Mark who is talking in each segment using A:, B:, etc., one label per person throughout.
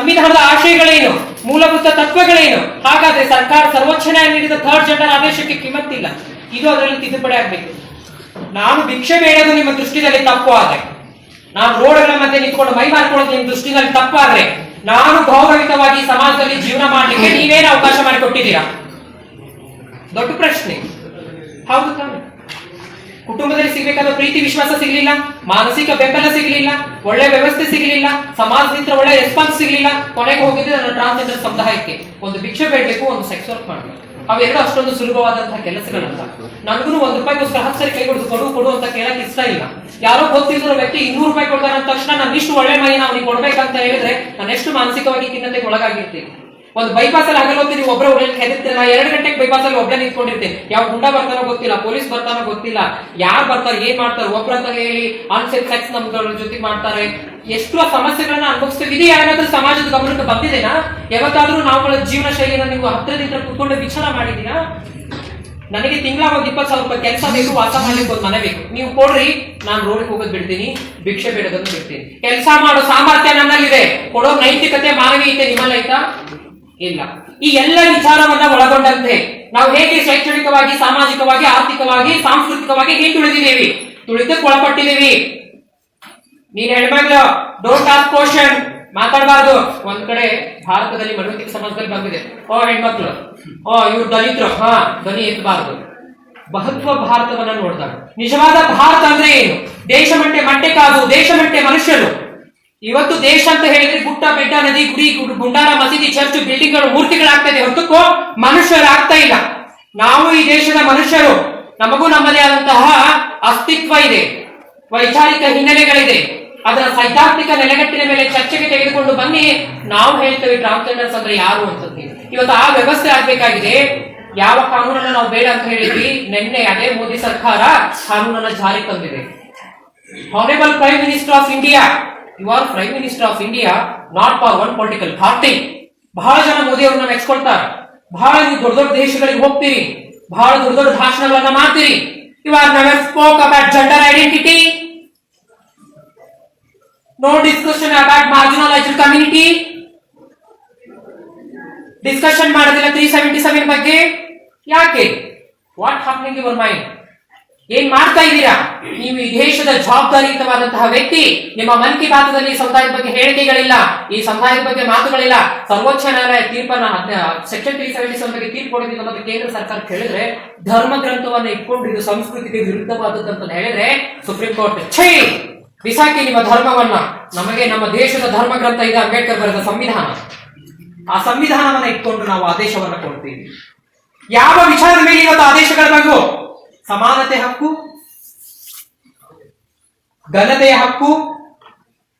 A: ಸಂವಿಧಾನದ ಆಶಯಗಳೇನು ಮೂಲಭೂತ ತತ್ವಗಳೇನು? ಹಾಗಾದ್ರೆ ಸರ್ಕಾರ ಸರ್ವೋಚ್ಚ ನ್ಯಾಯ ನೀಡಿದ ಥರ್ಡ್ ಜೆಂಡರ್ ಆದೇಶಕ್ಕೆ ಕಿಮ್ಮತ್ತಿಲ್ಲ. ಇದು ಅದರಲ್ಲಿ ತಿದ್ದುಪಡಿ ಆಗ್ಬೇಕು. ನಾನು ಭಿಕ್ಷೆ ಬೇಡೋದು ನಿಮ್ಮ ದೃಷ್ಟಿಯಲ್ಲಿ ತಪ್ಪು ಆದ್ರೆ. ನಾನು ರೋಡ್ಗಳ ಮಧ್ಯೆ ನಿಂತ್ಕೊಂಡು ಮೈ ಮಾಡ್ಕೊಳ್ಳೋದು ನಿಮ್ಮ ದೃಷ್ಟಿಯಲ್ಲಿ ತಪ್ಪಾದ್ರೆ ನಾನು ಗೌರವಿತವಾಗಿ ಸಮಾಜದಲ್ಲಿ ಜೀವನ ಮಾಡಲಿಕ್ಕೆ ನೀವೇನು ಅವಕಾಶ ಮಾಡಿಕೊಟ್ಟಿದ್ದೀರಾ? ದೊಡ್ಡ ಪ್ರಶ್ನೆ. ಹೌದು ತಾನೆ. ಕುಟುಂಬದಲ್ಲಿ ಸಿಗಬೇಕಾದ ಪ್ರೀತಿ, ವಿಶ್ವಾಸ ಸಿಗಲಿಲ್ಲ, ಮಾನಸಿಕ ಬೆಂಬಲ ಸಿಗಲಿಲ್ಲ, ಒಳ್ಳೆ ವ್ಯವಸ್ಥೆ ಸಿಗಲಿಲ್ಲ, ಸಮಾಜದಿಂದ ಒಳ್ಳೆ ರೆಸ್ಪಾನ್ಸ್ ಸಿಗಲಿಲ್ಲ. ಕೊನೆಗೆ ಹೋಗಿದ್ದು ನನ್ನ ಟ್ರಾನ್ಸ್ಜೆಂಡರ್ ಸಮುದಾಯಕ್ಕೆ. ಒಂದು ಭಿಕ್ಷೆ ಬೇಡಬೇಕು, ಒಂದು ಸೆಕ್ಸ್ ವರ್ಕ್ ಮಾಡಬೇಕು. ಅವೆರಡು ಅಷ್ಟೊಂದು ಸುಲಭವಾದಂತಹ ಕೆಲಸಗಳಲ್ಲ. ನನಗೂ ಒಂದು ರೂಪಾಯಿಗೋಸ್ಕರ ಹತ್ತು ಸರಿ ಕೈ ಕೊಡುದು ಕೊಡು ಕೊಡು ಅಂತ ಕೇಳಕ್ ಇಷ್ಟ ಇಲ್ಲ. ಯಾರೋ ಗೊತ್ತಿರೋ ವ್ಯಕ್ತಿ ಇನ್ನೂರು ರೂಪಾಯಿ ಕೊಡ್ತಾರೆ ಅಂದ ತಕ್ಷಣ ನಾನು ಇಷ್ಟು ಒಳ್ಳೆ ಮೈ ಅವ್ನಿಗೆ ಕೊಡ್ಬೇಕಂತ ಹೇಳಿದ್ರೆ ನಾನು ಎಷ್ಟು ಮಾನಸಿಕವಾಗಿ ಖಿನ್ನತೆಗೆ ಒಳಗಾಗಿರ್ತೀನಿ. ಒಂದು ಬೈಪಾಸ್ ಅಲ್ಲಿ ಹಗಲೊತ್ತಿ ನೀವು ಒಬ್ಬರೇ ಹೆದರ್ತೀರ? ನಾ ಎರಡು ಗಂಟೆಗೆ ಬೈಪಾಸ್ ಅಲ್ಲಿ ಒಬ್ಬರೇ ನಿಂತ್ಕೊಂಡಿರ್ತೇನೆ. ಯಾವ ಗುಂಡ ಬರ್ತಾನೋ ಗೊತ್ತಿಲ್ಲ, ಪೊಲೀಸ್ ಬರ್ತಾನೋ ಗೊತ್ತಿಲ್ಲ. ಯಾರು ಬರ್ತಾರೆ, ಏನ್ ಮಾಡ್ತಾರೆ ಒಬ್ರಂತ ಹೇಳಿ ಆನ್ಸೆಟ್ ಸೆಕ್ಸ್ ನಮ್ಗಳ ಜೊತೆ ಮಾಡ್ತಾರೆ. ಎಷ್ಟು ಸಮಸ್ಯೆಗಳನ್ನ ಅನುಭವಿಸ್ತೀವಿ. ಇದು ಯಾರಾದ್ರೂ ಸಮಾಜದ ಗಮನಕ್ಕೆ ಬಂದಿದೆನಾ? ಯಾವತ್ತಾದ್ರೂ ನಾವುಗಳ ಜೀವನ ಶೈಲಿನ ನೀವು ಹತ್ತಿರದಿಂದ ಕುತ್ಕೊಂಡು ವಿಚಾರ ಮಾಡಿದೀನಾ ನನಗೆ ತಿಂಗಳ ಒಂದು ಇಪ್ಪತ್ತು ಸಾವಿರ ರೂಪಾಯಿ ಕೆಲಸ ಬೇಕು, ವಾಸ ಮಾಡ್ಲಿಕ್ಕೆ ಒಂದು ಮನೆ ಬೇಕು. ನೀವು ಕೊಡ್ರಿ, ನಾನು ರೋಡ್ಗೆ ಹೋಗೋದು ಬಿಡ್ತೀನಿ, ಭಿಕ್ಷೆ ಬೇಡೋದನ್ನು ಬಿಡ್ತೀನಿ. ಕೆಲಸ ಮಾಡೋ ಸಾಮರ್ಥ್ಯ ನನ್ನಲ್ಲಿದೆ. ಕೊಡೋ ನೈತಿಕತೆ, ಮಾನವೀಯತೆ ನಿಮ್ಮಲ್ಲಿ ಆಯ್ತಾ? ಇಲ್ಲ. ಈ ಎಲ್ಲ ವಿಚಾರವನ್ನ ಒಳಗೊಂಡಂತೆ ನಾವು ಹೇಗೆ ಶೈಕ್ಷಣಿಕವಾಗಿ, ಸಾಮಾಜಿಕವಾಗಿ, ಆರ್ಥಿಕವಾಗಿ, ಸಾಂಸ್ಕೃತಿಕವಾಗಿ ಹೇಗೆ ತುಳಿದಿದ್ದೀವಿ? ತುಳಿದಕ್ಕೆ ಒಳಪಟ್ಟಿದ್ದೀವಿ. ನೀನ್ ಹೆಣ್ಮಕ್ಳು ಡೋಂಟ್ ಆಸ್ ಕ್ವಶನ್ ಮಾತಾಡಬಾರ್ದು. ಒಂದ್ ಕಡೆ ಭಾರತದಲ್ಲಿ ಮನೋತಿಕ ಸಮಾಜದಲ್ಲಿ ಬಂದಿದೆ. ಓ, ಹೆಣ್ಮಕ್ಳು. ಓ, ಇವ್ರು ದಲಿತರು. ಹಾ, ಧ್ವನಿ ಎತ್ತಬಾರ್ದು. ಬಹುತ್ವ ಭಾರತವನ್ನ ನೋಡಿದಾಗ. ನಿಜವಾದ ಭಾರತ ಅಂದ್ರೆ ಏನು? ದೇಶ ಮಟ್ಟೆ ಮಟ್ಟೆ ಕಾದು, ದೇಶ ಮಟ್ಟೆ ಮನುಷ್ಯರು. ಇವತ್ತು ದೇಶ ಅಂತ ಹೇಳಿದ್ರೆ ಗುಟ್ಟ, ಬೆಟ್ಟ, ನದಿ, ಗುಡಿ ಗುಂಡಾರ, ಮಸೀದಿ, ಚರ್ಚ್, ಬಿಲ್ಡಿಂಗ್ಗಳು ಇದೆ. ಹೊರತಕ್ಕೂ ಮನುಷ್ಯರು ಆಗ್ತಾ ಇಲ್ಲ. ನಾವು ಈ ದೇಶದ ಮನುಷ್ಯರು. ನಮಗೂ ನಮ್ಮದೇ ಆದಂತಹ ಅಸ್ತಿತ್ವ ಇದೆ. ವೈಚಾರಿಕ ಹಿನ್ನೆಲೆಗಳಿದೆ. ಅದರ ಸೈದ್ಧಾಂತಿಕ ನೆಲೆಗಟ್ಟಿನ ಮೇಲೆ ಚರ್ಚೆಗೆ ತೆಗೆದುಕೊಂಡು ಬನ್ನಿ. ನಾವು ಹೇಳ್ತೇವೆ ಟ್ರಾನ್ಸ್ಜೆಂಡರ್ಸ್ ಅಂದ್ರೆ ಯಾರು ಅಂತ ಇವತ್ತು ಆ ವ್ಯವಸ್ಥೆ ಆಗ್ಬೇಕಾಗಿದೆ. ಯಾವ ಕಾನೂನನ್ನ ನಾವು ಬೇಡ ಅಂತ ಹೇಳಿದ್ವಿ. ನಿನ್ನೆ ಅದೇ ಮೋದಿ ಸರ್ಕಾರ ಕಾನೂನನ್ನ ಜಾರಿ ತಂದಿದೆ. Honourable prime minister of India you are prime minister of India not for one political party ಬಹಳ ಜನ ಮೋದಿ ಅವ್ರನ್ನ ಮೆಚ್ಕೊಳ್ತಾರೆ. ಬಹಳ ನೀವು ದೊಡ್ಡ ದೊಡ್ಡ ದೇಶಗಳಿಗೆ ಹೋಗ್ತೀರಿ. ಬಹಳ ದೊಡ್ಡ ದೊಡ್ಡ ಭಾಷಣಗಳನ್ನ ಮಾಡ್ತೀರಿ. You are never spoke about gender identity no discussion about marginalised community discussion ಮಾಡೋದಿಲ್ಲ ತ್ರೀ ಸೆವೆಂಟಿ ಸೆವೆನ್ ಬಗ್ಗೆ? ಯಾಕೆ? ವಾಟ್ ಹ್ಯಾಪನಿಂಗ್ ಯುವರ್ ಮೈಂಡ್ ಏನ್ ಮಾಡ್ತಾ ಇದ್ದೀರಾ? ನೀವು ಈ ದೇಶದ ಜವಾಬ್ದಾರಿಯುತವಾದಂತಹ ವ್ಯಕ್ತಿ. ನಿಮ್ಮ ಮನ್ ಕಿ ಬಾತದಲ್ಲಿ ಸಮುದಾಯದ ಬಗ್ಗೆ ಹೇಳಿಕೆಗಳಿಲ್ಲ. ಈ ಸಮುದಾಯದ ಬಗ್ಗೆ ಮಾತುಗಳಿಲ್ಲ. ಸರ್ವೋಚ್ಚ ನ್ಯಾಯಾಲಯ ತೀರ್ಪನ್ನ ಸೆಕ್ಷನ್ ತ್ರೀ ಸೆವೆಂಟಿ ಸೆವೆನ್ ಬಗ್ಗೆ ತೀರ್ಪು ಕೊಡೋದಿಲ್ಲ ಮತ್ತೆ ಕೇಂದ್ರ ಸರ್ಕಾರ ಹೇಳಿದ್ರೆ ಧರ್ಮ ಗ್ರಂಥವನ್ನ ಇಟ್ಕೊಂಡು ಇದು ಸಂಸ್ಕೃತಿಗೆ ವಿರುದ್ಧವಾದದ್ದು ಅಂತ ಹೇಳಿದ್ರೆ, ಸುಪ್ರೀಂ ಕೋರ್ಟ್, ಛೈ! ಬಿಸಾಕಿ ನಿಮ್ಮ ಧರ್ಮವನ್ನ. ನಮಗೆ ನಮ್ಮ ದೇಶದ ಧರ್ಮ ಗ್ರಂಥ ಇದೆ, ಅಂಬೇಡ್ಕರ್ ಬರೆದ ಸಂವಿಧಾನ. ಆ ಸಂವಿಧಾನವನ್ನ ಇಟ್ಕೊಂಡು ನಾವು ಆದೇಶವನ್ನ ಕೊಡ್ತೀವಿ. ಯಾವ ವಿಚಾರದ ಮೇಲೆ ಇವತ್ತು ಆದೇಶಗಳ ಬಗ್ಗೆ? ಸಮಾನತೆ ಹಕ್ಕು ಘನತೆಯ ಹಕ್ಕು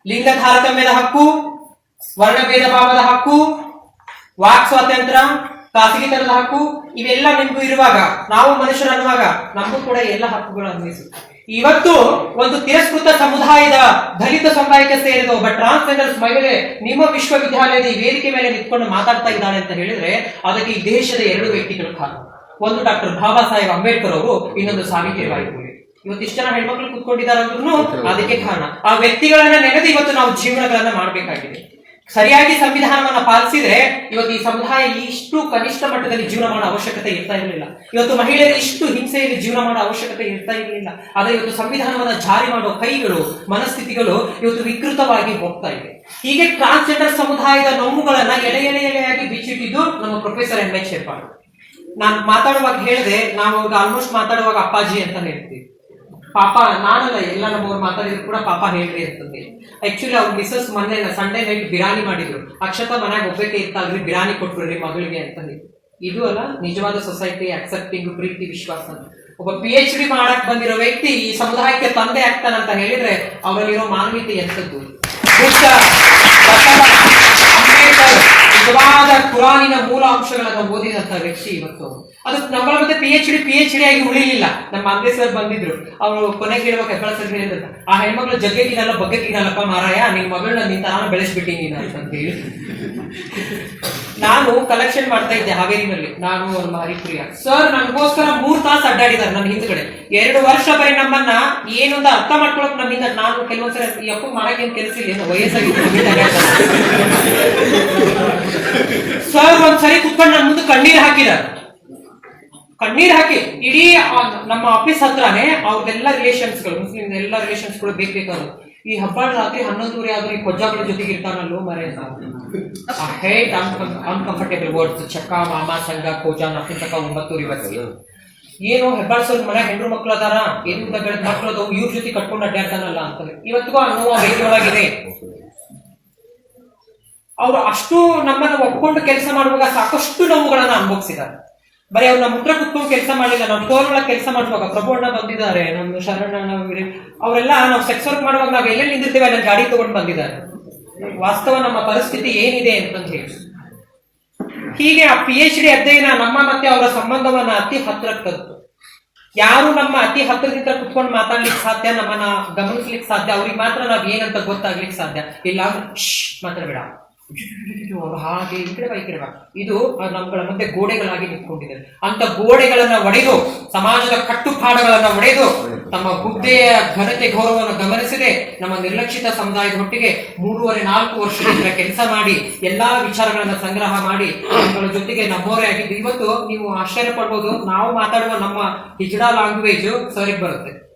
A: ಲಿಂಗ ತಾರತಮ್ಯದ ಹಕ್ಕು, ವರ್ಣಭೇದ ಭಾವದ ಹಕ್ಕು, ವಾಕ್ ಸ್ವಾತಂತ್ರ್ಯ ಖಾಸಗಿತನದ ಹಕ್ಕು, ಇವೆಲ್ಲ ನಿಮಗೂ ಇರುವಾಗ, ನಾವು ಮನುಷ್ಯರು ಅನ್ನುವಾಗ ನಮಗೂ ಕೂಡ ಎಲ್ಲ ಹಕ್ಕುಗಳು ಅನ್ವಯಿಸುತ್ತೆ ಇವತ್ತು ಒಂದು ತಿರಸ್ಕೃತ ಸಮುದಾಯದ ದಲಿತ ಸಮುದಾಯಕ್ಕೆ ಸೇರಿದ ಒಬ್ಬ ಟ್ರಾನ್ಸ್ಜೆಂಡರ್ಸ್ ಮಹಿಳೆ ನಿಮ್ಮ ವಿಶ್ವವಿದ್ಯಾಲಯದ ಈ ವೇದಿಕೆ ಮೇಲೆ ನಿಂತ್ಕೊಂಡು ಮಾತಾಡ್ತಾ ಇದ್ದಾಳೆ ಅಂತ ಹೇಳಿದ್ರೆ, ಅದಕ್ಕೆ ಈ ದೇಶದ ಎರಡು ವ್ಯಕ್ತಿಗಳು ಕಾರಣ. ಒಂದು ಡಾಕ್ಟರ್ ಬಾಬಾ ಸಾಹೇಬ್ ಅಂಬೇಡ್ಕರ್ ಅವರು ಇನ್ನೊಂದು ಇವತ್ತಿಷ್ಟು ಇವತ್ತು ಇಷ್ಟು ಜನ ಹೆಣ್ಮಕ್ಳು ಕುತ್ಕೊಂಡಿದ್ದಾರೆ ಅಂದ್ರೂ ಅದಕ್ಕೆ ಕಾರಣ. ಆ ವ್ಯಕ್ತಿಗಳನ್ನ ನೆನೆದು ಇವತ್ತು ನಾವು ಜೀವನಗಳನ್ನ ಮಾಡಬೇಕಾಗಿದೆ. ಸರಿಯಾಗಿ ಸಂವಿಧಾನವನ್ನ ಪಾಲಿಸಿದ್ರೆ ಇವತ್ತು ಈ ಸಮುದಾಯ ಇಷ್ಟು ಕನಿಷ್ಠ ಮಟ್ಟದಲ್ಲಿ ಜೀವನ ಮಾಡೋ ಅವಶ್ಯಕತೆ ಇರ್ತಾ ಇರಲಿಲ್ಲ. ಇವತ್ತು ಮಹಿಳೆಯರು ಇಷ್ಟು ಹಿಂಸೆಯಲ್ಲಿ ಜೀವನ ಮಾಡೋ ಅವಶ್ಯಕತೆ ಇರ್ತಾ ಇರಲಿಲ್ಲ. ಆದರೆ ಇವತ್ತು ಸಂವಿಧಾನವನ್ನ ಜಾರಿ ಮಾಡೋ ಕೈಗಳು ಮನಸ್ಥಿತಿಗಳು ಇವತ್ತು ವಿಕೃತವಾಗಿ ಹೋಗ್ತಾ ಇದೆ. ಹೀಗೆ ಟ್ರಾನ್ಸ್ಜೆಂಡರ್ ಸಮುದಾಯದ ನೋವುಗಳನ್ನ ಎಳೆ ಎಳೆ ಎಳೆಯಾಗಿ ಬಿಚ್ಚಿಟ್ಟಿದ್ದು ನಮ್ಮ ಪ್ರೊಫೆಸರ್ ಎಂ ಎಚ್ ಹೆಬ್ಬಾಳ್. ನಾನು ಮಾತಾಡುವಾಗ ಹೇಳಿದೆ, ನಾವು ಆಲ್ಮೋಸ್ಟ್ ಮಾತಾಡುವಾಗ ಅಪ್ಪಾಜಿ ಅಂತ ಹೇಳ್ತೀವಿ. ಪಾಪ, ನಾನಲ್ಲ, ಎಲ್ಲ ನಮ್ಮವ್ರು ಮಾತಾಡಿದ್ರು ಕೂಡ ಪಾಪ ಹೇಳ್ರಿ ಅಂತಂದೆ ಆಕ್ಚುಲಿ ಅವ್ರ ಮಿಸಸ್ ಮೊನ್ನೆ ಸಂಡೇ ನೈಟ್ ಬಿರಿಯಾನಿ ಮಾಡಿದ್ರು. ಅಕ್ಷತಾ ಮನ್ಯಾಗ ಒಬ್ಬಕ್ಕೆ ಇತ್ತಲ್ರಿ ಬಿರಿಯಾನಿ ಕೊಟ್ಬಿಡ್ರಿ ಮಗಳಿಗೆ ಅಂತ ಹೇಳಿ ಇದು ಅಲ್ಲ ನಿಜವಾದ ಸೊಸೈಟಿ ಅಕ್ಸೆಪ್ಟಿಂಗ್ ಪ್ರೀತಿ, ವಿಶ್ವಾಸ. ಒಬ್ಬ ಪಿ ಎಚ್ ಡಿ ಮಾಡಕ್ ಬಂದಿರೋ ವ್ಯಕ್ತಿ ಈ ಸಮುದಾಯಕ್ಕೆ ತಂದೆ ಆಗ್ತಾನಂತ ಹೇಳಿದ್ರೆ ಅವರಲ್ಲಿರೋ ಮಾನವೀಯತೆ ಎಂತದ್ದು ಬುದ್ಧ, ಬಸವ, ಅಂಬೇಡ್ಕರ್ ನಿಜವಾದ ಕುರಾನಿನ ಮೂಲ ಓದಿದಂತ ವ್ಯಕ್ತಿ ಇವತ್ತು. ಅದು ನಮ್ಮ ಮತ್ತೆ P H D P H D ಆಗಿ ಉಳಿಲಿಲ್ಲ. ನಮ್ಮ ಅಂದೆ ಸರ್ ಬಂದಿದ್ರು. ಅವರು ಕೊನೆಗೆ ಇರುವಾಗ ಹೆಬ್ಬಳ ಸರ್ ಹೇಳಿದ್ರು ಆ ಹೆಣ್ಮಕ್ಳು ಜಗ್ಗೆಗಿನಲ್ಲ ಬಗ್ಗೆಗಿನಲ್ಲಪ್ಪ ಮಾರಾಯ, ನಿನ್ ಮಗಳನ್ನ ನಿಂತ ನಾನು ಬೆಳೆಸ್ಬಿಟ್ಟಿನಿ ಅಂತ ಹೇಳಿ. ನಾನು ಕಲೆಕ್ಷನ್ ಮಾಡ್ತಾ ಇದ್ದೆ ಹಾವೇರಿನಲ್ಲಿ. ನಾನು ನಮ್ಮ ಹರಿಪ್ರಿಯ ಸರ್ ನನಗೋಸ್ಕರ ಮೂರ್ ತಾಸು ಅಡ್ಡಾಡಿದ್ದಾರೆ ನನ್ನ ಹಿಂದ್ಗಡೆ. ಎರಡು ವರ್ಷ ಬರೀ ನಮ್ಮನ್ನ ಏನೊಂದು ಅರ್ಥ ಮಾಡ್ಕೊಳಕ್ ನಮ್ಮಿಂದ ನಾನು ಕೆಲವೊಂದ್ಸಲ ಯಪ್ಪು ಮಾಡಕ್ಕೇನ್ ಕೆಲಸ ಇಲ್ಲ ಅಡ್ಡಾಡ್ತಾರೆ. ಸರ್, ಒಂದ್ಸರಿ ಕುತ್ಕೊಂಡು ನನ್ನ ಮುಂದೆ ಕಣ್ಣೀರ್ ಹಾಕಿದ ಕಣ್ಣೀರ್ ಹಾಕಿ, ಇಡೀ ನಮ್ಮ ಆಫೀಸ್ ಹತ್ರನೇ ಅವ್ರದೆಲ್ಲ ರಿಲೇಷನ್ಸ್ಗಳು ಮುಸ್ಲಿಂ ಎಲ್ಲ ರಿಲೇಷನ್ಸ್ಗಳು ಬೇಕಾದ್ರು ಈ ಹಬ್ಬ ರಾತ್ರಿ ಹನ್ನೊಂದೂರಿ ಆದ್ರೆ ಈ ಕೊಜ್ಜಾಗಳ ಜೊತೆಗೆ ಇರ್ತಾನಲ್ಲೋ ಮರೆ. ಹೇಟ್ ಅನ್ಕಂಫರ್ಟೇಬಲ್ ವರ್ಡ್ಸ್ ಚಕ್ಕ, ಮಾಮ, ಸಂಘ, ಕೋಜಾ ನಫಿಸಕ ಒಂಬತ್ತೂರಿ ಬರ್ತೀವಿ ಏನು ಹೆಬ್ಬಾಳ್ಸೋರ್ ಮನೆ ಹೆಣ್ಣು ಮಕ್ಳು ಅದಾರ, ಏನು ಮಕ್ಳು ಅದಾವ ಇವ್ರ ಜೊತೆ ಕಟ್ಕೊಂಡು ಅಡ್ಡಾಡ್ತಾನಲ್ಲ ಅಂತ ಇವತ್ತಿಗೂ ಆ ನೋವು ಒಳಗಿದೆ ಅವರು ಅಷ್ಟು ನಮ್ಮನ್ನ ಒಪ್ಕೊಂಡು ಕೆಲಸ ಮಾಡುವಾಗ ಸಾಕಷ್ಟು ನೋವುಗಳನ್ನ ಅನುಭವಿಸಿದ್ದಾರೆ. ಬರೀ ಅವ್ರು ನಮ್ಮ ಹತ್ರ ಕುತ್ಕೊಂಡು ಕೆಲಸ ಮಾಡಲಿಲ್ಲ ನಾವು ಫೋನ್ ಕೆಲಸ ಮಾಡುವಾಗ ಪ್ರಭು ಅಣ್ಣ ಬಂದಿದ್ದಾರೆ, ನಮ್ಮ ಶರಣ ಅವರೆಲ್ಲ ನಾವು ಸೆಕ್ಸ್ ವರ್ಕ್ ಮಾಡುವಾಗ ನಾವು ಎಲ್ಲೆಲ್ಲಿ ನಿಂತಿರ್ತೇವೆ ಅಲ್ಲಿ ಗಾಡಿ ತಗೊಂಡು ಬಂದಿದ್ದಾರೆ. ವಾಸ್ತವ ನಮ್ಮ ಪರಿಸ್ಥಿತಿ ಏನಿದೆ ಅಂತ ಹೇಳಿ. ಹೀಗೆ ಆ ಪಿ ಎಚ್ ಡಿ ಅಧ್ಯಯನ ನಮ್ಮ ಮತ್ತೆ ಅವರ ಸಂಬಂಧವನ್ನ ಅತಿ ಹತ್ತಿರಕ್ಕೆ ತಂತು. ಯಾರು ನಮ್ಮ ಅತಿ ಹತ್ತಿರದಿಂದ ಕುತ್ಕೊಂಡು ಮಾತಾಡ್ಲಿಕ್ಕೆ ಸಾಧ್ಯ, ನಮ್ಮನ್ನ ಗಮನಿಸ್ಲಿಕ್ಕೆ ಸಾಧ್ಯ, ಅವ್ರಿಗೆ ಮಾತ್ರ ನಾವ್ ಏನಂತ ಗೊತ್ತಾಗ್ಲಿಕ್ಕೆ ಸಾಧ್ಯ? ಇಲ್ಲ ಮಾತ್ರ ಮಾತಾಡ್ಬೇಡ. ಹಾಗೆ ಈ ಕಡೆ ಇದು ನಮ್ಗಳ ಮುಂದೆ ಗೋಡೆಗಳಾಗಿ ನಿಂತ್ಕೊಂಡಿದೆ. ಅಂತ ಗೋಡೆಗಳನ್ನ ಒಡೆದು, ಸಮಾಜದ ಕಟ್ಟುಪಾಡುಗಳನ್ನ ಒಡೆದು, ತಮ್ಮ ಹುದ್ದೆಯ ಘನತೆ ಗೌರವವನ್ನು ಗಮನಿಸದೆ, ನಮ್ಮ ನಿರ್ಲಕ್ಷಿತ ಸಮುದಾಯದ ಒಟ್ಟಿಗೆ ಮೂರುವರೆ ನಾಲ್ಕು ವರ್ಷದಿಂದ ಕೆಲಸ ಮಾಡಿ, ಎಲ್ಲಾ ವಿಚಾರಗಳನ್ನ ಸಂಗ್ರಹ ಮಾಡಿ, ನಮ್ಮಗಳ ಜೊತೆಗೆ ನಮ್ಮವರೇ ಆಗಿದ್ದು. ಇವತ್ತು ನೀವು ಆಶ್ಚರ್ಯ ಪಡ್ಬೋದು, ನಾವು ಮಾತಾಡುವ ನಮ್ಮ ಹಿಜಡಾ ಲ್ಯಾಂಗ್ವೇಜ್ ಸರಿಗೆ ಬರುತ್ತೆ.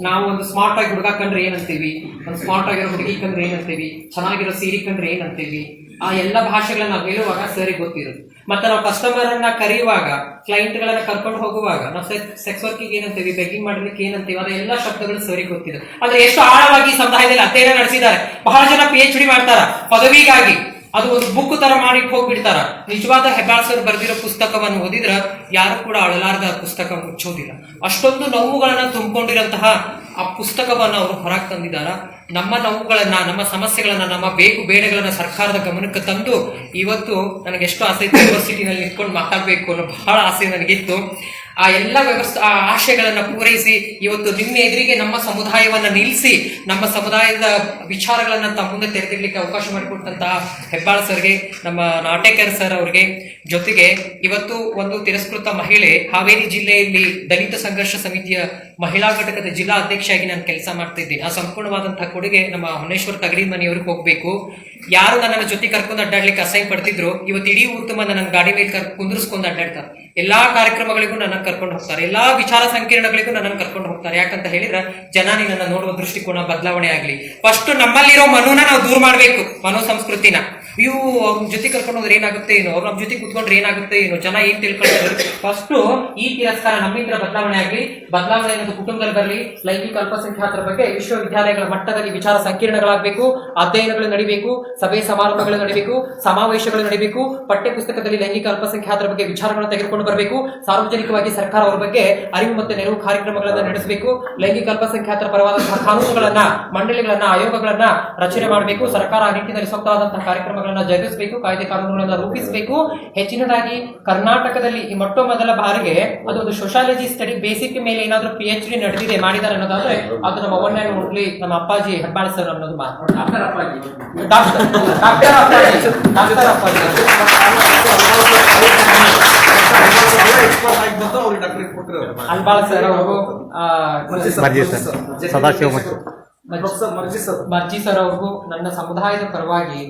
A: ನಾವು ಒಂದು ಸ್ಮಾರ್ಟ್ ಆಗಿ ಹುಡುಗ ಕಂಡ್ರೆ ಏನಂತೀವಿ? ಒಂದು ಸ್ಮಾರ್ಟ್ ಆಗಿರೋ ಹುಡುಗಿ ಕಂಡ್ರೆ ಏನಂತೀವಿ? ಚೆನ್ನಾಗಿರೋ ಸೀರೆ ಕಂಡ್ರೆ ಏನಂತೀವಿ? ಆ ಎಲ್ಲ ಭಾಷೆಗಳನ್ನ ನಾವು ಹೇಳುವಾಗ ಸರಿ ಗೊತ್ತಿರೋದು ಮತ್ತೆ ನಾವು ಕಸ್ಟಮರ್ ಅನ್ನ ಕರೆಯುವಾಗ ಕ್ಲೈಂಟ್ ಗಳನ್ನ ಕರ್ಕೊಂಡು ಹೋಗುವಾಗ, ನಾವು ಸೆಕ್ಸ್ ವರ್ಕಿಗೆ ಏನಂತೀವಿ? ಬೆಗ್ಗಿಂಗ್ ಮಾಡ್ಲಿಕ್ಕೆ ಏನಂತೀವಿ? ಅದೆಲ್ಲ ಶಬ್ದಗಳು ಸರಿ ಗೊತ್ತಿದೆ ಅಂದ್ರೆ ಎಷ್ಟು ಆಳವಾಗಿ ಸಮುದಾಯದಲ್ಲಿ ಅಧ್ಯಯನ ನಡೆಸಿದ್ದಾರೆ. ಬಹಳ ಜನ ಪಿ ಎಚ್ ಡಿ ಮಾಡ್ತಾರ. ಪದವಿಗಾಗಿ. ಅದು ಒಂದು ಬುಕ್ ತರ ಮಾಡಿ ಹೋಗ್ಬಿಡ್ತಾರ. ನಿಜವಾದ ಹೆಬ್ಬಾಳ್ಸರ್ ಬರೆದಿರೋ ಪುಸ್ತಕವನ್ನು ಓದಿದ್ರ ಯಾರು ಕೂಡ ಅಳಲಾರದ ಪುಸ್ತಕ ಮುಚ್ಚೋದಿಲ್ಲ. ಅಷ್ಟೊಂದು ನೋವುಗಳನ್ನ ತುಂಬಿಕೊಂಡಿರಂತಹ ಆ ಪುಸ್ತಕವನ್ನು ಅವರು ಹೊರಗೆ ತಂದಿದ್ದಾರ ನಮ್ಮ ನೋವುಗಳನ್ನ, ನಮ್ಮ ಸಮಸ್ಯೆಗಳನ್ನ, ನಮ್ಮ ಬೇಕು ಬೇಡಗಳನ್ನ ಸರ್ಕಾರದ ಗಮನಕ್ಕೆ ತಂದು ಇವತ್ತು ನನಗೆ ಎಷ್ಟು ಆಸೆ ಯೂನಿವರ್ಸಿಟಿನಲ್ಲಿ ನಿಂತ್ಕೊಂಡು ಮಾತಾಡ್ಬೇಕು ಅನ್ನೋ ಬಹಳ ಆಸೆ ನನಗಿತ್ತು. ಆ ಎಲ್ಲ ವ್ಯವಸ್ಥೆ, ಆ ಆಶಯಗಳನ್ನ ಪೂರೈಸಿ ಇವತ್ತು ನಿಮ್ಮ ಎದುರಿಗೆ ನಮ್ಮ ಸಮುದಾಯವನ್ನ ನಿಲ್ಲಿಸಿ ನಮ್ಮ ಸಮುದಾಯದ ವಿಚಾರಗಳನ್ನ ತಮ್ಮ ಮುಂದೆ ತೆರೆದಿಡ್ಲಿಕ್ಕೆ ಅವಕಾಶ ಮಾಡಿಕೊಟ್ಟಂತಹ ಹೆಬ್ಬಾಳ ಸರ್ಗೆ, ನಮ್ಮ ನಾಟೇಕರ್ ಸರ್ ಅವ್ರಿಗೆ. ಜೊತೆಗೆ ಇವತ್ತು ಒಂದು ತಿರಸ್ಕೃತ ಮಹಿಳೆ, ಹಾವೇರಿ ಜಿಲ್ಲೆಯಲ್ಲಿ ದಲಿತ ಸಂಘರ್ಷ ಸಮಿತಿಯ ಮಹಿಳಾ ಘಟಕದ ಜಿಲ್ಲಾ ಅಧ್ಯಕ್ಷೆಯಾಗಿ ನಾನು ಕೆಲಸ ಮಾಡ್ತಾ ಇದ್ದೀನಿ ಆ ಸಂಪೂರ್ಣವಾದಂತಹ ಕೊಡುಗೆ ನಮ್ಮ ಹೊನ್ನೇಶ್ವರ್ ತಗಡಿ ಮನೆಯವ್ರಿಗೆ ಹೋಗ್ಬೇಕು. ಯಾರು ನನ್ನ ಜೊತೆ ಕರ್ಕೊಂಡು ಅಡ್ಡಾಡ್ಲಿಕ್ಕೆ ಅಸಹ್ಯ ಪಡ್ತಿದ್ರು, ಇವತ್ತು ಇಡೀ ಊರು ತುಂಬ ನನ್ನ ಗಾಡಿ ಮೇಲೆ ಕರ್, ಕುಂದ್ರಿಸ್ಕೊಂಡು ಅಡ್ಡಾಡ್ತಾರೆ ಎಲ್ಲಾ ಕಾರ್ಯಕ್ರಮಗಳಿಗೂ ನನ್ನ ಕರ್ಕೊಂಡು ಹೋಗ್ತಾರೆ. ಎಲ್ಲಾ ವಿಚಾರ ಸಂಕಿರಣಗಳಿಗೂ ನನ್ನನ್ನು ಕರ್ಕೊಂಡು ಹೋಗ್ತಾರೆ. ಯಾಕಂತ ಹೇಳಿದ್ರೆ, ಜನ ನನ್ನ ನೋಡುವ ದೃಷ್ಟಿಕೋನ ಬದಲಾವಣೆ ಆಗ್ಲಿ. ಫಸ್ಟ್ ನಮ್ಮಲ್ಲಿರೋ ಮನುನ ನಾವು ದೂರ ಮಾಡ್ಬೇಕು ಮನೋ ಸಂಸ್ಕೃತಿನ ಇವು ಅವ್ರ ಜೊತೆ ಕರ್ಕೊಂಡು ಹೋದ್ರೆ ಏನಾಗುತ್ತೆ ಏನು? ಅವ್ರ ನಮ್ಮ ಜೊತೆ ಕುತ್ಕೊಂಡ್ರೆ ಏನಾಗುತ್ತೆ ಏನು? ಜನ ಏನ್ ತಿಳ್ಕೊಳ್ತಾರೆ ಫಸ್ಟ್ ಈ ತಿರಸ್ಕಾರ ನಮ್ಮಿಂದ ಬದಲಾವಣೆ ಆಗಲಿ, ಬದಲಾವಣೆ ಅನ್ನೋದು ಕುಟುಂಬದಲ್ಲಿ ಬರಲಿ, ಲೈಂಗಿಕ ಅಲ್ಪಸಂಖ್ಯಾತರ ಬಗ್ಗೆ ವಿಶ್ವವಿದ್ಯಾಲಯಗಳ ಮಟ್ಟದಲ್ಲಿ ವಿಚಾರ ಸಂಕಿರಣಗಳಾಗಬೇಕು, ಅಧ್ಯಯನಗಳು ನಡಿಬೇಕು, ಸಭೆ ಸಮಾರಂಭಗಳು ನಡಿಬೇಕು, ಸಮಾವೇಶಗಳು ನಡಿಬೇಕು ಪಠ್ಯ ಪುಸ್ತಕದಲ್ಲಿ ಲೈಂಗಿಕ ಅಲ್ಪಸಂಖ್ಯಾತರ ಬಗ್ಗೆ ವಿಚಾರಗಳನ್ನು ತೆಗೆದುಕೊಂಡು ಬರಬೇಕು, ಸಾರ್ವಜನಿಕವಾಗಿ ಸರ್ಕಾರ ಅವರ ಬಗ್ಗೆ ಅರಿವು ಮತ್ತು ನೆರವು ಕಾರ್ಯಕ್ರಮಗಳನ್ನು ನಡೆಸಬೇಕು, ಲೈಂಗಿಕ ಅಲ್ಪಸಂಖ್ಯಾತರ ಪರವಾದಂತಹ ಕಾನೂನುಗಳನ್ನ, ಮಂಡಳಿಗಳನ್ನ, ಆಯೋಗಗಳನ್ನ ರಚನೆ ಮಾಡಬೇಕು, ಸರ್ಕಾರ ಆ ನಿಟ್ಟಿನಲ್ಲಿ ಸೂಕ್ತವಾದಂತಹ ಕಾರ್ಯಕ್ರಮಗಳನ್ನ ಜರುಗಿಸಬೇಕು ಕಾಯ್ದೆ ಕಾನೂನುಗಳನ್ನ ರೂಪಿಸಬೇಕು. ಹೆಚ್ಚಿನದಾಗಿ ಕರ್ನಾಟಕದಲ್ಲಿ ಈ ಮೊಟ್ಟ ಮೊದಲ ಬಾರಿಗೆ ಅದೊಂದು ಸೋಷಾಲಜಿ ಸ್ಟಡಿ ಬೇಸಿಕ್ ಮೇಲೆ ಏನಾದ್ರೂ ಪಿ ಎಚ್ ಡಿ ನಡೆದಿದೆ ಮಾಡಿದ್ದಾರೆ ಅನ್ನೋದಾದ್ರೆ ಅದು ನಮ್ಮ ಒನ್ ಓನ್ಲಿ ನಮ್ಮ ಅಪ್ಪಾಜಿ ಹೆಬ್ಬಾಳ್ ಸರ್ ಅನ್ನೋದು ಮಾತು. Doctor doctor Appaji. Doctor Appaji. Albal sir. ಅವರು
B: ಸದಾಶಿವ
A: ಮರ್ಜಿ ಸರ್ ಅವ್ರಿಗೂ ನನ್ನ ಸಮುದಾಯದ ಪರವಾಗಿ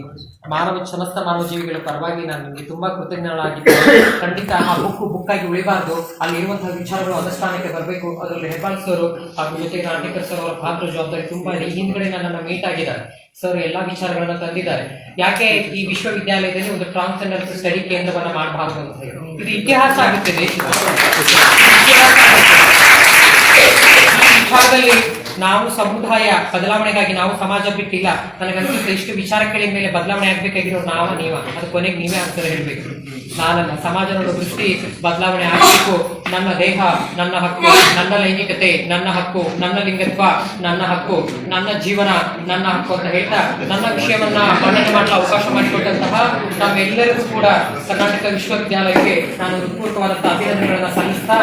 A: ಮಾನವ ಸಮಸ್ತ ಮಾನವ ಜೀವಿಗಳ ಪರವಾಗಿ ನಾನು ನಿಮಗೆ ತುಂಬಾ ಕೃತಜ್ಞಳಾಗಿದ್ದೇನೆ ಖಂಡಿತ ಆ ಬುಕ್ ಬುಕ್ ಆಗಿ ಉಳಿಬಾರ್ದು ಅಲ್ಲಿರುವಂತಹ ವಿಚಾರಗಳು ಅನುಷ್ಠಾನಕ್ಕೆ ಬರಬೇಕು. ಅದರಲ್ಲಿ ಹೆಬ್ಬಾಳ್ ಸರ್ ಹಾಗೂ ಜೊತೆಗೆ ನಾಟಕರ್ ಸರ್ ಅವರ ಪಾತ್ರ ಜವಾಬ್ದಾರಿ ತುಂಬಾ ಈ ಹಿಂದ್ಗಡೆ ನನ್ನನ್ನು ಮೀಟ್ ಆಗಿದ್ದಾರೆ. ಸರ್ ಎಲ್ಲಾ ವಿಚಾರಗಳನ್ನ ತಂದಿದ್ದಾರೆ. ಯಾಕೆ ಈ ವಿಶ್ವವಿದ್ಯಾಲಯದಲ್ಲಿ ಒಂದು ಟ್ರಾನ್ಸ್ಜೆಂಡರ್ ಸ್ಟಡಿ ಕೇಂದ್ರವನ್ನು ಮಾಡಬಾರ್ದು ಅಂತ ಹೇಳಿ. ಇದು ಇತಿಹಾಸ ಆಗುತ್ತೆ ದೇಶದ. ವಿಚಾರದಲ್ಲಿ ನಾವು ಸಮುದಾಯ ಬದಲಾವಣೆಗಾಗಿ ನಾವು ಸಮಾಜ ಬಿಟ್ಟಿಲ್ಲ ನನಗನ್ಸುತ್ತೆ ಇಷ್ಟು ಕೇಳಿದ ಮೇಲೆ ಬದಲಾವಣೆ ಆಗ್ಬೇಕಾಗಿರೋ ನಾವ, ನೀವ. ಅದು ಕೊನೆಗೆ ನೀವೇ ಆನ್ಸರ್ ಹೇಳ್ಬೇಕು. ನಾನಲ್ಲ ಸಮಾಜ ನೋಡೋ ದೃಷ್ಟಿ ಬದಲಾವಣೆ ಆಗಬೇಕು. ನನ್ನ ದೇಹ, ನನ್ನ ಹಕ್ಕು, ನನ್ನ ಲೈಂಗಿಕತೆ, ನನ್ನ ಹಕ್ಕು, ನನ್ನ ಲಿಂಗತ್ವ, ನನ್ನ ಹಕ್ಕು, ನನ್ನ ಜೀವನ, ನನ್ನ ಹಕ್ಕು ಅಂತ ಹೇಳ್ತಾ ನನ್ನ ವಿಷಯವನ್ನ ಮನ್ನಣೆ ಮಾಡಲು ಅವಕಾಶ ಮಾಡಿಕೊಟ್ಟಂತಹ ನಮ್ಮೆಲ್ಲರಿಗೂ ಕೂಡ ಕರ್ನಾಟಕ ವಿಶ್ವವಿದ್ಯಾಲಯಕ್ಕೆ ನಾನು ಹೃತ್ಪೂರ್ವಕವಾದಂತಹ ಅಭಿನಂದನೆಗಳನ್ನ ಸಲ್ಲಿಸ್ತಾ